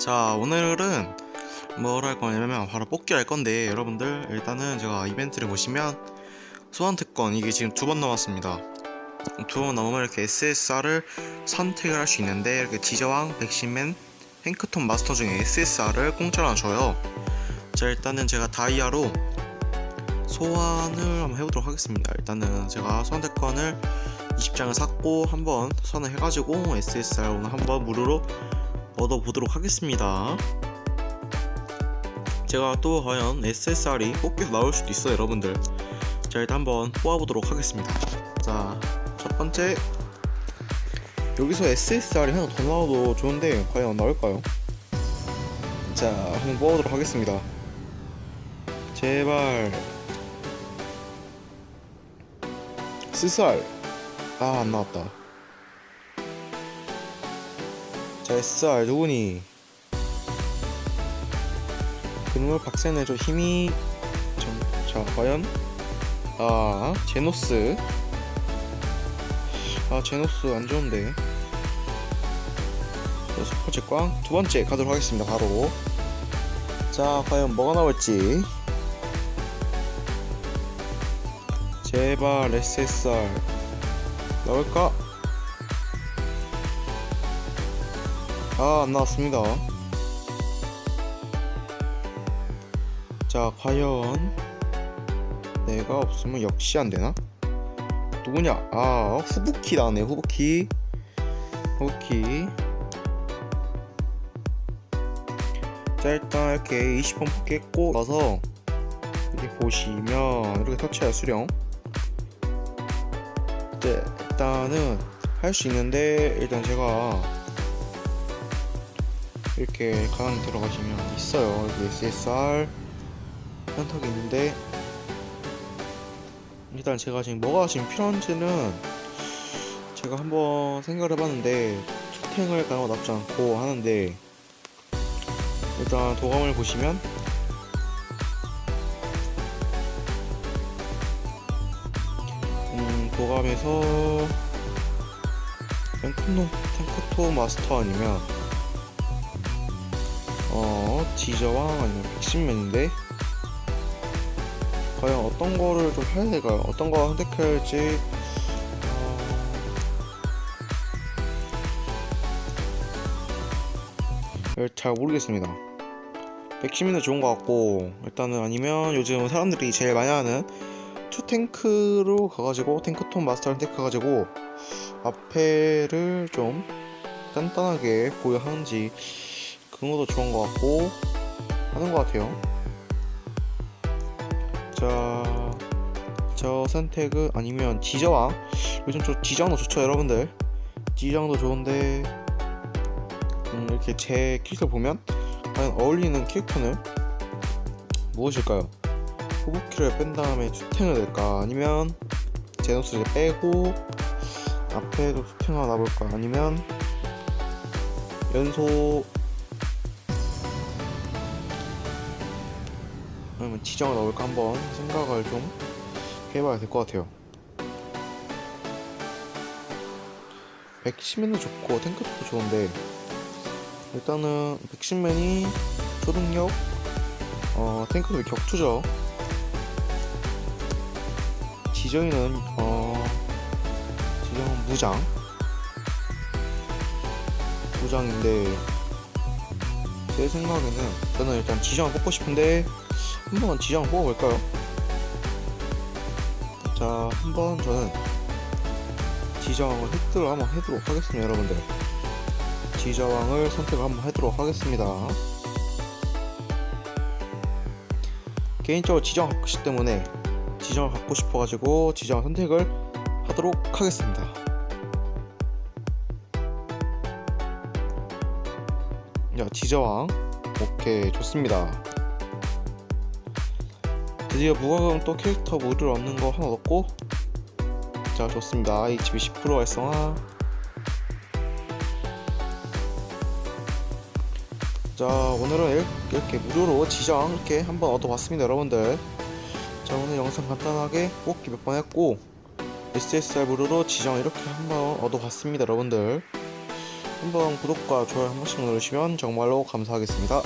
자 오늘은 뭘 할 거냐면 바로 뽑기를 할 건데 여러분들 일단은 제가 이벤트를 보시면 소환 특권 이게 지금 두 번 남았습니다. 두번 넘으면 이렇게 SSR을 선택을 할 수 있는데 이렇게 지저왕, 백신맨, 탱크톤 마스터 중에 SSR을 공짜로 하나 줘요. 자 일단은 제가 다이아로 소환을 한번 해보도록 하겠습니다. 일단은 제가 소환 특권을 20장을 샀고 한번 소환을 해가지고 SSR 오늘 한번 무료로 얻어보도록 하겠습니다. 제가 또 과연 SSR이 뽑기서 나올 수도 있어요, 여러분들. 자, 일단 한번 뽑아보도록 하겠습니다. 자, 첫 번째. 여기서 SSR이 하나 더 나와도 좋은데, 과연 나올까요? 자, 한번 뽑아보도록 하겠습니다. 제발. SSR. 아, 안 나왔다. 자, SR 누구니? 그놈의 박세는 좀 힘이 좀, 자, 과연? 아, 제노스. 아, 제노스 안 좋은데. 자, 첫 번째 꽝. 두 번째 가도록 하겠습니다, 바로. 자, 과연 뭐가 나올지. 제발 SSR 나올까? 아, 안 나왔습니다. 자, 과연 내가 없으면 역시 안 되나? 누구냐? 아, 후부키 나왔네, 후부키. 후부키. 자, 일단 이렇게 20번 뽑겠고 나서 이렇게 보시면 이렇게 터치할 수령. 네, 일단은 할 수 있는데 일단 제가 이렇게 가방 들어가시면 있어요. 여기 SSR 현턱이 있는데 일단 제가 지금 뭐가 지금 필요한지는 제가 한번 생각을 해봤는데 투탱을 가는 건 나쁘지 않고 하는데 일단 도감을 보시면 음 도감에서 탱크토 마스터 아니면 어 지저왕 아니면 백신맨인데 과연 어떤 거를 좀 해야 될까요? 어떤 거 선택해야 할지 어... 잘 모르겠습니다. 백신맨도 좋은 것 같고 일단은 아니면 요즘 사람들이 제일 많이 하는 투 탱크로 가가지고 탱크톤 마스터를 선택해가지고 앞에를 좀 단단하게 보여하는지 그런 것도 좋은 것 같고 하는 것 같아요. 자, 저 선택은 아니면 지저왕. 요즘 저 지저왕도 좋죠, 여러분들. 지저왕도 좋은데 음, 이렇게 제 캐릭터 보면 과연 어울리는 캐릭터는 무엇일까요? 후부키를 뺀 다음에 투탱을 낼까? 아니면 제노스를 빼고 앞에도 투탱 하나 놔볼까? 아니면 연소 아니면 지정을 넣을까 한번 생각을 좀 해봐야 될 것 같아요. 백신맨도 좋고 탱크도 좋은데 일단은 백신맨이 초능력 어 탱크도 격투죠. 지정이는 어 지정은 무장 무장인데 제 생각에는 저는 일단 지정을 뽑고 싶은데 한번 지정 뽑아볼까요? 자, 한번 저는 지정을 획득을 한번 해도록 하겠습니다, 여러분들. 지저왕을 선택을 한번 하도록 하겠습니다. 개인적으로 지정 갖고 싶기 때문에 지정을 갖고 싶어가지고 지정 선택을 하도록 하겠습니다. 자, 지저왕. 오케이, 좋습니다. 드디어 무과금 또 캐릭터 모드를 얻는 거 하나 얻고. 자 좋습니다. HB 10% 활성화. 자 오늘은 이렇게 무료로 지정 이렇게 한번 얻어봤습니다 여러분들. 자 오늘 영상 간단하게 뽑기 몇 번 했고 SSR 무료로 지정 이렇게 한번 얻어봤습니다 여러분들. 한번 구독과 좋아요 한 번씩 누르시면 정말로 감사하겠습니다.